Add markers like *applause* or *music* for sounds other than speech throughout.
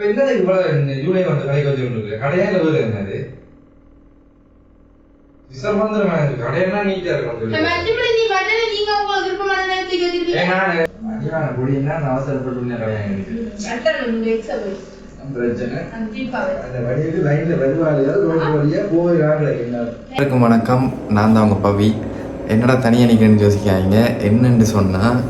இப்ப என்னது இவ்வளவு இந்த ஜூலை வந்து கடைக்கு வச்சுட்டு இருக்கு? கடையால வேறு என்னது இருக்கு கடையெல்லாம் நீட்டா இருக்கும் ஏன்னா பொடின்னா நான் அவசரப்பட்டு கல்யாணம் எனக்கு எல்லாருக்கும் வணக்கம். நான் தான் உங்கள் பவி. என்னடா தனியாக நிற்கிறேன்னு யோசிக்காங்க என்னன்னு சொன்னால்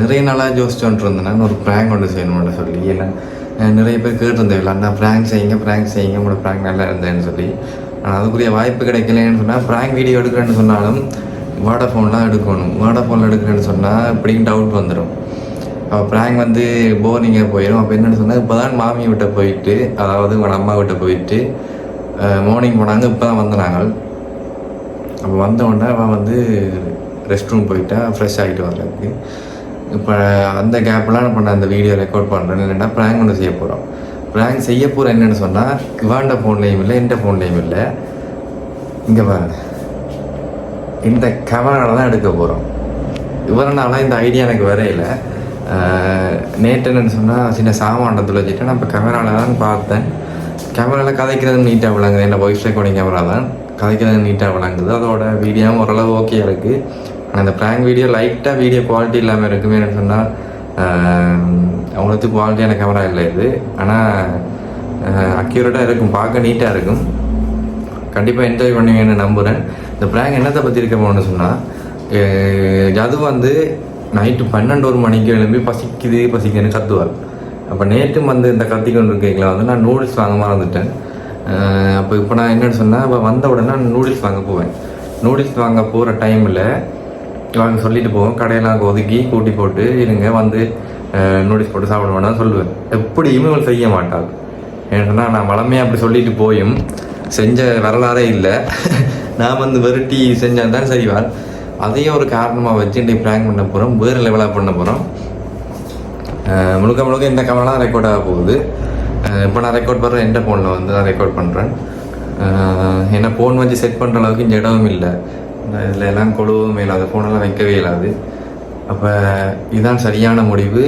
நிறைய நாளாக யோசிச்சுட்டு இருந்தேன் நான் ஒரு ப்ராங்க் ஒன்று செய்யணும்னு சொல்லி எல்லாம் அஹ், நிறைய பேர் கேட்டிருந்தேன் அண்ணா ப்ராங்க் செய்யுங்க ப்ராங்க் செய்யுங்க உங்களோட ப்ராங்க் நல்லா இருந்தேன்னு சொல்லி. ஆனால் அதுக்குரிய வாய்ப்பு கிடைக்கலன்னு சொன்னால் ப்ராங்க் வீடியோ எடுக்கிறேன்னு சொன்னாலும் வாடாஃபோன்லாம் எடுக்கணும். வாடாஃபோனில் எடுக்கிறேன்னு சொன்னால் இப்படின்னு டவுட் வந்துடும் அப்போ ப்ராங்க் வந்து போரிங்காக போயிடும் அப்போ என்னென்னு சொன்னால் இப்போ தான் மாமி விட்ட போயிட்டு அதாவது உங்களோட அம்மா விட்ட போயிட்டு மார்னிங் போனாங்க இப்போ தான் வந்தாங்க அப்போ வந்த உடனே அவன் வந்து ரெஸ்ட் ரூம் போயிட்டா ஃப்ரெஷ் ஆகிட்டு வர்றதுக்கு. இப்போ அந்த கேப்லாம் இப்போ நான் அந்த வீடியோ ரெக்கார்ட் பண்ணுறேன் என்னென்னா ப்ராங்க் ஒன்று செய்ய போகிறோம் ப்ராங்க் செய்ய போகிற என்னென்னு சொன்னால் இவாண்ட ஃபோன்லேயும் இல்லை எந்த ஃபோன்லேயும் இல்லை. இங்கே பாருங்க. இந்த கேமராவில் தான் எடுக்க போகிறோம் இவரனால இந்த ஐடியா எனக்கு வரையில. நேற்று என்னென்னு சொன்னால் சின்ன சாமானத்தில் வச்சுட்டு நான் இப்போ கேமராவில் தான் பார்த்தேன். கேமராவில் கதைக்கிறது நீட்டாக விளங்குது. என்ன வாய்ஸ் ரெக்கார்டிங் கேமரா தான். கதைக்கிறது நீட்டாக விளங்குது. அதோட வீடியோவும் ஓரளவு ஓகே இருக்குது அந்த ப்ராங்க் வீடியோ லைட்டாக வீடியோ குவாலிட்டி இல்லாமல் இருக்குமே சொன்னால் அவங்களுக்கு குவாலிட்டியான கேமரா இல்லை இது. ஆனால் அக்யூரேட்டாக இருக்கும் பார்க்க நீட்டாக இருக்கும். கண்டிப்பாக என்ஜாய் பண்ணுவீங்கன்னு நம்புகிறேன் இந்த ப்ராங்க் என்னத்தை பற்றி இருக்க போகணும்னு சொன்னால் அது வந்து நைட்டு பன்னெண்டு ஒரு மணிக்கு எழும்பி பசிக்குது பசிக்குதுன்னு கத்துவாள் அப்போ நேற்றும் வந்து இந்த கத்திக்கொண்டு இருக்கீங்களா வந்து நான் நூடுல்ஸ் வாங்க மறந்துட்டேன். அப்போ இப்போ நான் என்னன்னு சொன்னால் இப்போ வந்த உடனே நான் நூடுல்ஸ் வாங்க போவேன். நூடுல்ஸ் வாங்க போகிற டைமில் நாங்கள் சொல்லிட்டு போவோம். கடையெல்லாம் ஒதுக்கி கூட்டி போட்டு இருங்க வந்து நூடுல்ஸ் போட்டு சாப்பிட சொல்லுவேன். எப்படியுமே இவள் செய்ய மாட்டாள் ஏன்னு சொன்னால் நான் வளமையாக அப்படி சொல்லிட்டு போயும். செஞ்ச வரலாறே இல்லை. *laughs* நான் வந்து வெரைட்டி செஞ்சால் தான் சரிவார் அதையும் ஒரு காரணமாக வச்சு இன்றைக்கு ப்ராங்க் பண்ண போகிறோம் வேறு லெவலாக பண்ண போகிறோம் முழுக்க முழுக்க இந்த கேமரா ரெக்கார்ட் ஆக போகுது. இப்போ நான் ரெக்கார்ட் பண்ணுறேன் எந்த ஃபோனில் வந்து நான் ரெக்கார்ட் பண்ணுறேன் ஏன்னா ஃபோன் வச்சு செட் பண்ணுற அளவுக்கு இந்த இடமும் இல்லை. இதில் எல்லாம் கொழுவும் இல்லாது ஃபோனெல்லாம் வைக்கவே இல்லாது. அப்போ இதுதான் சரியான முடிவு.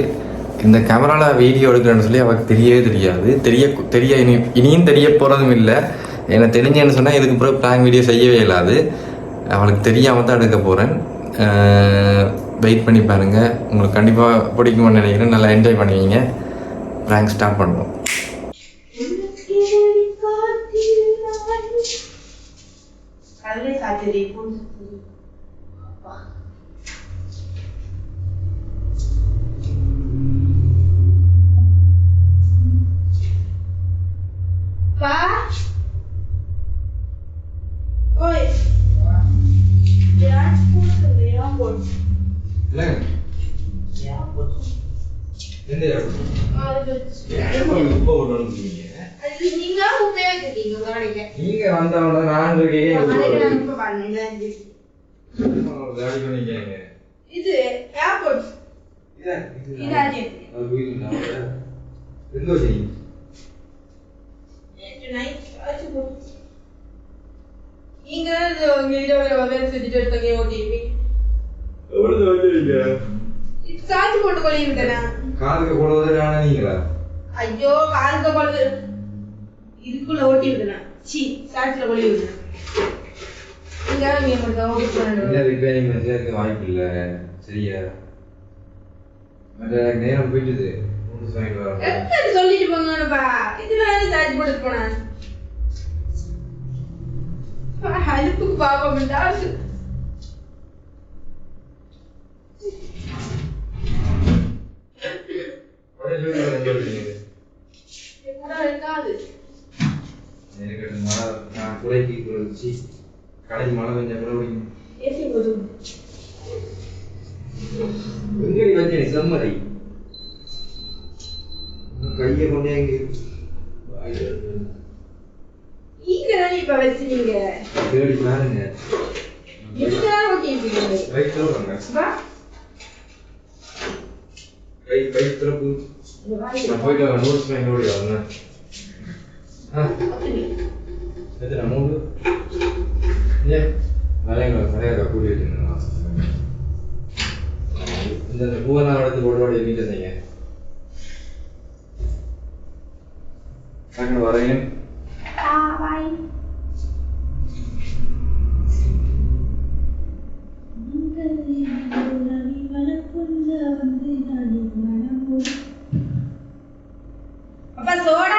இந்த கேமராவில் வீடியோ எடுக்கிறேன்னு சொல்லி அவருக்கு தெரியவே தெரியாது. தெரிய தெரிய இனி இனியும் தெரிய போகிறதும் இல்லை. எனக்கு தெரிஞ்சேன்னு சொன்னால் இதுக்கு பிறகு ப்ராங்க் வீடியோ செய்யவே இல்லாது. அவளுக்கு தெரியாமல் தான் எடுக்க போகிறேன் வெயிட் பண்ணி பாருங்கள் உங்களுக்கு கண்டிப்பாக பிடிக்கும்னு நினைக்கிறேன். நல்லா என்ஜாய் பண்ணுவீங்க. ப்ராங்க் ஸ்டார்ட் பண்ணுவோம். கடலை காய்ச்சல் பா ஓய் யார் போட்டு யார் போட்டு இல்லைங்க யார் போட்டு எந்த அது இப்போ இருக்கீங்க அது நீங்க உண்மையா இருக்கீங்க கடைக்கு நீங்க வந்தவன நான் இருக்கேன் இது ஏர்போர்ட் இதாச்சு. எங்க வச்சீங்க நீங்க உங்க இதோட வேலை செஞ்சுட்டு எடுத்தீங்க ஓடிபி எவ்வளவு வச்சிருக்கீங்க இது சார்ஜ் போட்டு கொள்ளி விட்டேனா காதுக்கு போடுவது நீங்களா ஐயோ காலுக்கு கொள்ளு இதுக்குள்ள ஓட்டி விட்டேனா சி சார்ஜ்ல கொள்ளி விட்டேன் நீங்க நீங்க ஓடி இந்த பண்ணணும் ரிப்பேரிங் செய்யறதுக்கு வாய்ப்பு இல்ல. சரியா? எனக்கு நேரம் வாங்கிட்டு வரேன். எப்படி சொல்லிட்டு போங்கப்பா இதுல வந்து சார்ஜ் போட்டு போனேன் அழுப்புக்கு பாப்போம் டாக்டர் கூட இருக்காது எனக்கு மழை நான் குறைக்கு குறைச்சி கடைக்கு மழை பெஞ்ச கூட பிடிக்கும் ஏசி போது எங்கடி வச்சேன் செம்மறி. கையை கொண்டே இங்க நீங்க தானே இப்ப வச்சிருக்கீங்க? தேடி பாருங்க நீங்க தான் ஓட்டி இருக்கீங்க ரைட் சொல்லுங்க வா. கை கை திறப்பு. இங்க நான் போயிட்டு நோட்ஸ் ஓடி வரேன் அப்படி. எத்தனை மூணு ஏன் வேலைங்களை நிறைய கூடி வச்சுருந்தேன் இந்த பூவெல்லாம் எடுத்து அப்பா சோடாம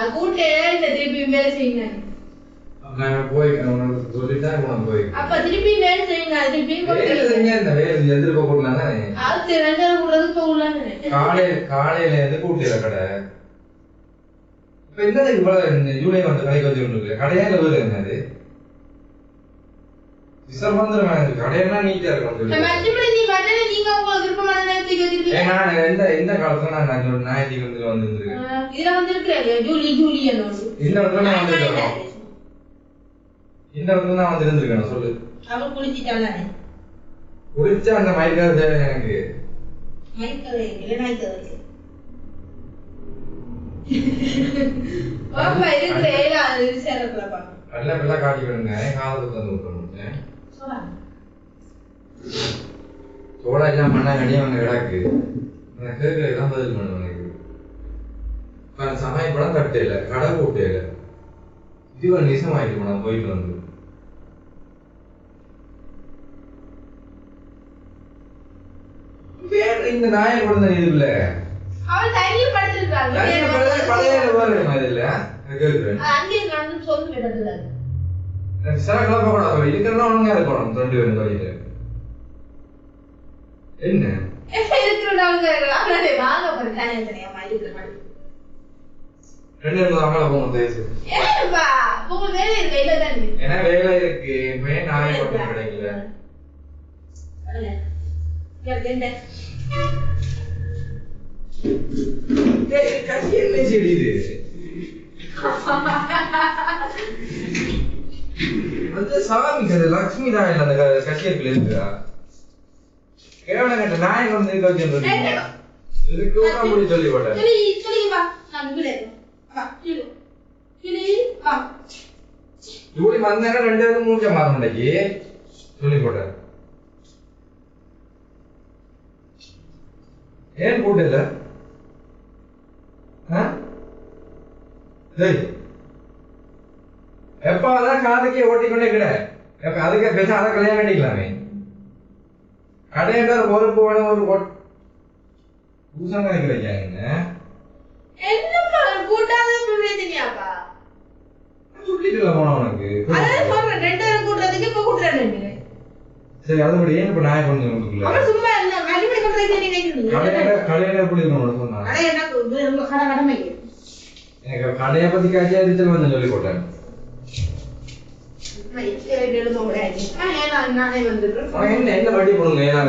அது கூட்டே இந்த திருப்பி வேலை செய்யுங்க நான் போய் உனக்கு சொல்லிட்டு நான் போய் அப்ப திருப்பி வேலை செய்யுங்க திருப்பி வேலை செஞ்சா இந்த வேலை எதிர்ப்பு போடலாம் தானே அது ரெண்டு நாள் கூடாது போகலான்னு காலையில காலையில இருந்து கூட்டில கடை இப்ப என்னது இவ்வளவு ஜூலை வந்து கடைக்கு இருக்கு கடையா இல்ல என்னது எனக்கு கடையெல்லாம் நீட்டா இருக்கும் மற்றபடி நீ மட்டனை நீங்க உங்களுக்கு விருப்பமான நேரத்துக்கு வச்சிருக்கீங்க. ஏன்னா நான் எந்த எந்த காலத்துல நான் நான் ஒரு வந்து வந்துருக்கேன் ஆஹ் இதுல வந்து இருக்கிறாங்க ஜூலி ஜூலி என்னோட இந்த இடத்துல நான் வந்திருக்கேன் இந்த நான் வந்து சொல்லு. குளிச்சிட்டானே? அந்த தேவை எனக்கு? மைக்கதை இல்லை நாய்க்கதை பாப்பா இருக்கிற ஏழாவது சேரத்துலப்பா நல்ல பிள்ளை காட்டி விடுங்க. காலத்துக்கு வந்து சொல்லுங்க சோடா எல்லாம் பண்ணா கடியா வந்து கிடாக்கு. நான் கேட்கறதுதான் பதில் பண்ணுவேன் எனக்கு இப்ப சமய படம் கட்டையில கடை போட்டையில இது ஒரு நிசம் ஆயிட்டு போனா போயிட்டு வந்து. இந்த நாயை கூட இது இல்ல அவள் தனியில் படுத்திருக்காங்க பழைய பழைய இது இல்ல நான் கேட்கிறேன் அங்கே நான் சொல்லு கிளம்ப கூட இருக்கிறதா ஒழுங்கா இருக்கணும் ரெண்டு பேரும் தொழில என்ன ரெண்டு அமல போகணும் பேசு வேலை இருக்க இல்ல தானே ஏன்னா வேலை இருக்கு இப்ப நாயை கொண்டு கிடைக்கல என்ன செடி இது அது சாமி கதை லக்ஷ்மி நாயில் அந்த க- கசியத்துல இருக்குதா? கேவலம் கட்ட நாய் வந்து இருக்க இதுக்கு கூட முடி சொல்லி போட்டேன் சொல்லி சொல்லி வா. நான் வா சொல்லு வா. ஜூலி மூஞ்ச போட்டேன் ஏன் கூட்டல எப்ப அதான் காதுக்கே ஓட்டிக்கொண்டே கடை எப்ப அதுக்கே பேச அதை கல்யாணம் பண்ணிக்கலாமே. கடை என்றால் ஒரு போன ஒரு ஓட் புதுசாக நினைக்கிறீங்க என்ன? உனக்கு. சரி அதுபடி ஏன் இப்ப நான் பண்ணு உங்களுக்கு சும்மா என்ன கல்யாணம் பண்றதுக்கு நீ நினைக்கிறீங்க கல்யாணம் கல்யாணம் புடிக்கணும் சொன்னா கடை எனக்கு கடையை பத்தி காட்டியா வந்து சொல்லி போட்டேன் என்ன வட்டி போடுங்க ஏன்னா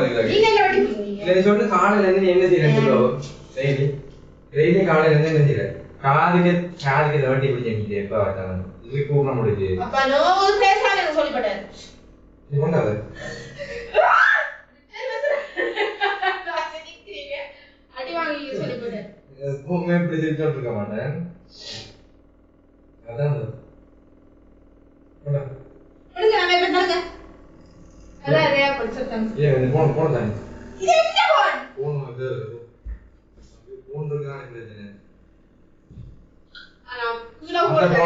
சொன்ன காலையில இருந்து என்ன செய்யறேன் சரி டெய்லி காலையில படிச்சிருக்கேன் ஏன் போன போன தானே இது எங்க போன் போன் அது போன் இருக்கா எனக்கு ஆனா இதுல போன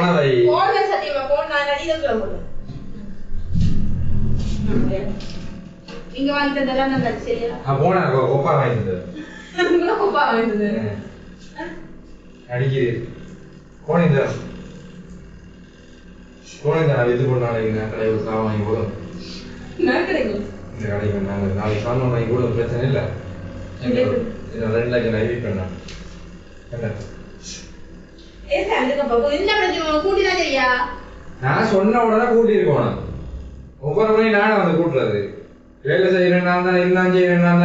நான் கடை ஒரு சாமான் போதும் கிடைக்கும் கிடைக்கும் நாங்கள் நாளைக்கு சாமான் வாங்கி கூட பிரச்சனை இல்லை ரெண்டு லட்சம் ஐவி பண்ணேன் நான் சொன்ன உடனே கூட்டியிருக்கோம் ஒவ்வொரு முறையும் நானும் வந்து கூட்டுறது. வேலை செய்யறேன் நான் தான் எல்லாம் செய்யறேன் நான்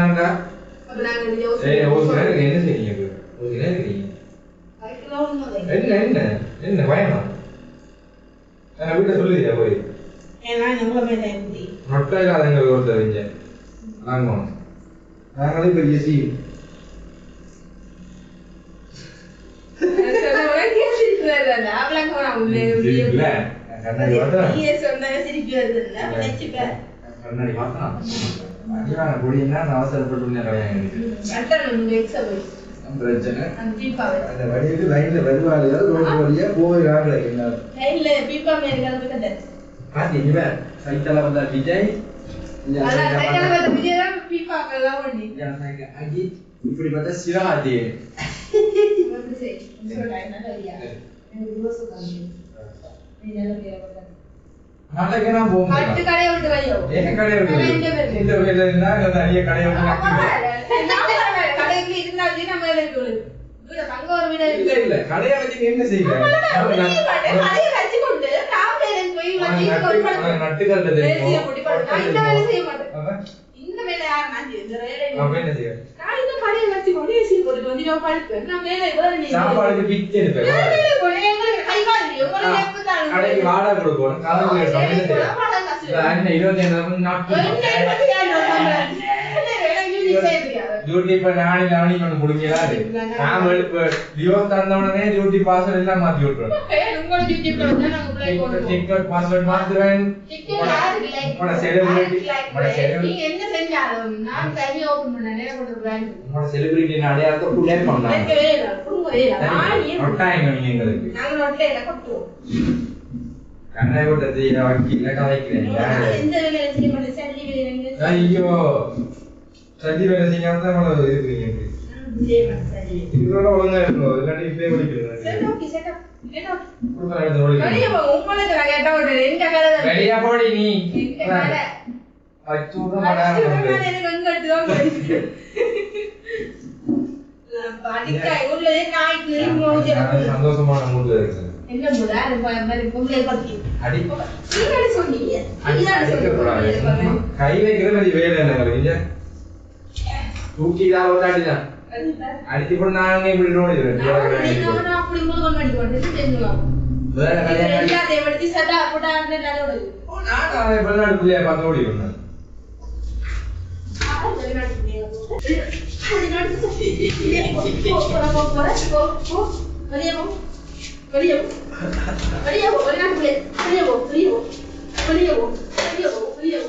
ஒரு சில நேரம் என்ன செய்றீங்க நேரம் என்ன என்ன? என்ன பயமா? வீட்டை சொல்லுதியா போய்? நொட்டையில் அதங்க ஒரு தெரிஞ்ச நாங்களும் நாங்களே பெரிய சி பிரச்சனை? அந்த வழியில் லைன்ல வருவாங்க போய் Hadi gimana? Saya telah pada Vijay. Alah, saya telah pada Vijay dan FIFA kalau ni. Yang saya ke Agi, itu di batas sirah dia. Bagus eh. Soalnya nak dia. Yang dua sukan. Ini dalam dia apa? நாளைக்கு நான் போக மாட்டேன் பத்து கடை விட்டு வையோ ஏன் கடை விட்டு இந்த வேலை என்ன நிறைய கடை விட்டு கடைக்கு இருந்தாலே நம்ம வேலை இருக்கு பங்க ஒரு வீடு இல்ல இல்ல கடையை வச்சு என்ன செய்யல இந்த வேலை யார் நான் இந்த வேலை நான் இந்த கடையை வச்சு கொண்டு ஏசி போட்டு வந்து நான் படுப்பேன். நான் வேலை? வேலை நீ சாப்பாடுக்கு பிச்சை எடுப்பேன். வேலை வேலை போடு. எங்களுக்கு கை கால் இல்லையே. உங்களுக்கு எப்ப தாங்க? கடைக்கு வாடகை கொடுக்கணும். கலந்து எடுத்தோம் என்ன செய்ய வாடகை காசு. இல்ல, அண்ணன் இருபத்தி ஐந்து நாட்டு டியூட்டி இப்ப நாளை நாளை ஒண்ணு முடிஞ்சதா அது நாம லியோ தந்த உடனே டியூட்டி பாஸ்வேர்ட் எல்லாம் மாத்தி விட்டுறோம் உங்க டியூட்டி போறதா நாங்க அப்ளை பண்ணுவோம் டிக்கெட் பாஸ்வேர்ட் மாத்துவேன் டிக்கெட் யாருக்கு லைக் உங்க செலிபிரிட்டி உங்க செலிபிரிட்டி நீங்க என்ன செஞ்சாலும் நான் தனியா ஓபன் பண்ண நேரா கொண்டு பிராண்ட் உங்க செலிபிரிட்டி நான் அடையாத புள்ளே பண்ணலாம் எனக்கு வேற புடுங்க வேற நான் ஒட்டாயங்க நீங்க எங்களுக்கு நாங்க ஒட்டல இல்ல கொட்டுவோம் கண்ணை கொட்டது இல்ல வைக்கல கலைக்கிறேன் எந்த வேலையும் செய்ய மாட்டேன் சல்லி வேலையும் ஐயோ சஜி வேலை செய்யாம தான் சந்தோஷமான மூட்ல இருக்கு. என்ன வேலை என்ன நூற்றி இருபது நூற்றாண்டுதான் அடுத்து கூட நாங்க இப்படி நோடி வேற கல்யாணம் நான் வெளிநாடு பிள்ளையா பார்த்து ஓடி வந்தேன் வெளியவோ வெளியவோ வெளியவோ வெளிநாட்டு வெளியவோ வெளியவோ வெளியவோ வெளியவோ வெளியவோ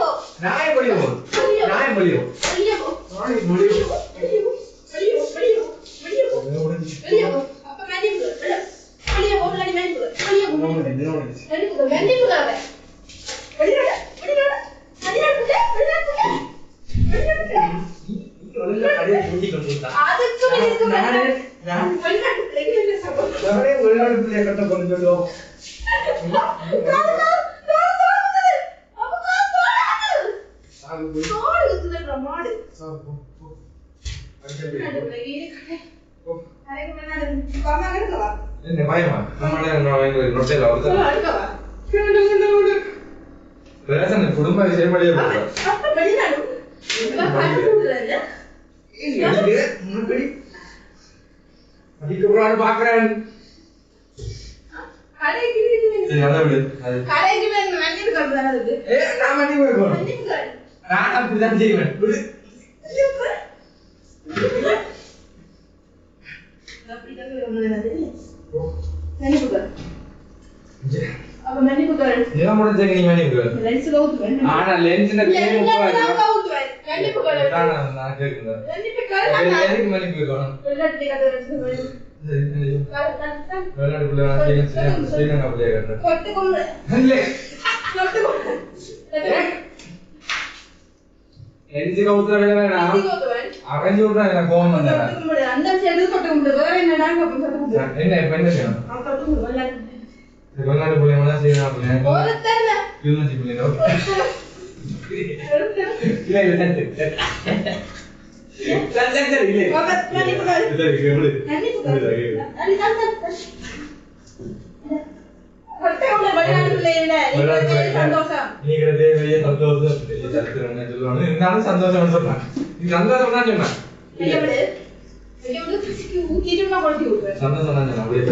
குடும்ப விஷயம். அடிக்கக்கூடாது பாக்குறேன் கடைக்கு இது சரி விடு. அது. கடைக்கு வேணும் மன்னிப்பு ஏ நான் மன்னிப்பு. நான் அப்படிதான் செய்வேன் விடு மன்னிப்பு. அப்படி கட்டு ஒண்ணு என்னது? மன்னிப்பு கட்டு. அப்ப மன்னிப்பு கட்டு. இதெல்லாம் முடிஞ்ச நீ மணி போயிரு லென்ஸ்ல ஊத்துவேன். ஆனா லென்ஸ்ல இல்ல, கேம் இல்ல, போகாது நான் ஊத்துவேன். மன்னிப்பு கட்டு. நான் நான் கேக்குறேன் மன்னிப்பு கட்டு. எதுக்கு மணி போயிருக்கோம் வெளிநாட்டுல கட்டு வச்சு சரி சரி. கட்டு, கட்டு, கட்டு. வெளிநாடு பிள்ளை வேணா ஸ்ரீலங்கா ஸ்ரீலங்கா பிள்ளைய கட்டுறேன் கொட்டு கொண்டு. இல்ல கொட்டு கொண்டு. கட்டு. எரிஞ்சு கவுத்துற வேலை வேணாம் லென்ஸ்ல ஊத்துவேன். அரைஞ்சு விட்றேன் எனக்கு கோவம் வந்தேன் கொட்டு கும்பிடு. அந்த சைடு கொட்டு கும்பிடு. வேற என்ன நாங்க அப்ப கொட்டு கும்பிடு. என்ன இப்ப என்ன செய்யணும் அவன் கொட்டு கும்பிடு. வெளிநாட்டு. சரி, வெளிநாடு பிள்ளை வேணா ஸ்ரீலங்கா பிள்ளை ஒருத்தன் தான். யூனிவர்சிட்டி பிள்ளை ஒருத்தன். இல்ல இல்ல சரி, சரி. சரி, சரி, சரி, இல்ல. நீங்க பிள்ளை. சந்தோஷம். சத்துருன்னு சொல்லுவாங்க. இருந்தாலும். நீ சந்தோஷம் தான் சொன்னேன். தான் சொன்னேன், அப்படியே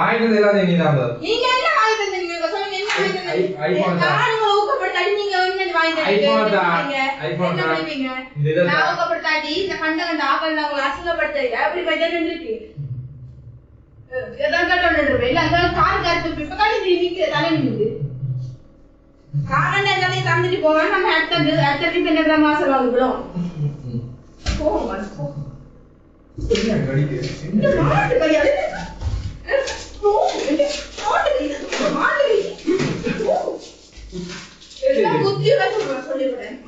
வாங்கினது எல்லாம் எல்லாத்தையும் நீ. நீங்க தந்துட்டு போங்க நம்ம அடுத்த அடுத்த ட்ரிப் என்ன மாசம் வாங்குறோம் ம். போங்க எல்லாம் குத்தி வச்சு நான் சொல்லிவிடுறேன்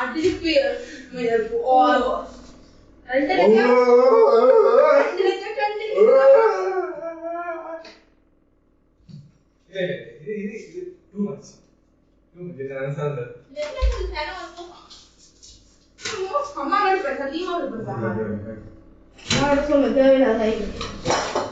அடிப்பு ஓ ரெண்டு லட்சம் ரெண்டு லட்சம் ரெண்டு லட்சம் இல்ல, இல்ல, இது இது இது too much. Too much. இது நான் சார்ந்த. அம்மா வேணும் பேச நீமா வேணும் பேச நான் சொல்ல தேவையில்லாத ஏன் கடவுளே? உங்களால வெளியாச்சு சொல்லி டைலர் என்ன ஏன் ஏன் கூப்பிடுது சொல்லு. ஏன் கூப்பிடல? எல்லாருக்கும் சொன்னானே என்ன சொல்லி சொன்னீங்க? டைலர் தானே என்ன சொன்னீங்க? திருப்பி கூப்பிட்டு வந்து இப்போ இப்போ கூப்பிடு, இப்போ கூப்பிடு. இப்ப என்ன அது கொஞ்சம் ரிலாக்ஸ் ஆகும்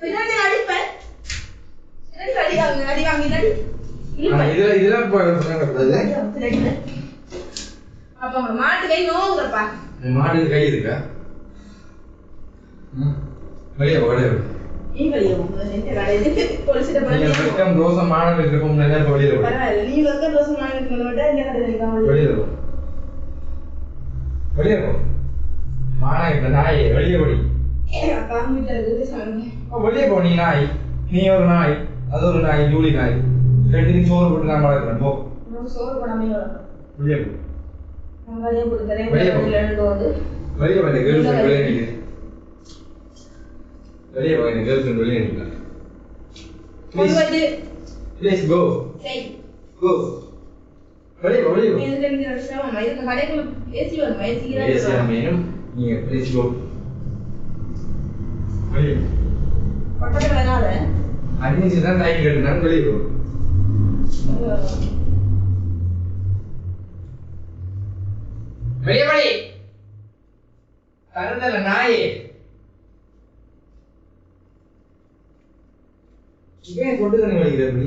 பின்னாடி அடி வாங்கு, அடி. அப்ப உங்க மாட்டு கை நோவுங்கப்பா. மாட்டுக்கு கை இருக்கா ம். வெளியே வெளியே வெளிய போ. போ. போ. போ. நாய் வெளியே ஓடி போ. வெளியே போ நீ நாய் நீ ஒரு நாய் அது ஒரு நாய் ஜூலி நாய் ரெண்டு சோறு போட்டு நான் வளர்க்குறேன் போ சோறு போடாமே. வெளியே போ வெளிய போ. வெளிய ஃப்ரெண்ட் வெளியே வெளியே போய் கேர்ள் ஃப்ரெண்ட் வெளியே நிற்கலாம் கொண்டு ப்ளீஸ் வந்து. ப்ளீஸ் கோ செய். கோ வெளியே வெளியே இதுக்கு எனக்கு விஷயம் அம்மா. இதுக்கு கடைக்குள்ள ஏசி வருமா? ஏசி ஏசியா தான் மேனும் நீங்க ப்ளீஸ் கோ வெளியே. பக்கத்துல வராத. அஞ்சு தான் டைம் கேட்டுனாலும் வெளியே போ வெளியே படி கருந்தல நாயே. இவன் கொண்டு தண்ணி வலிக்கிற நீ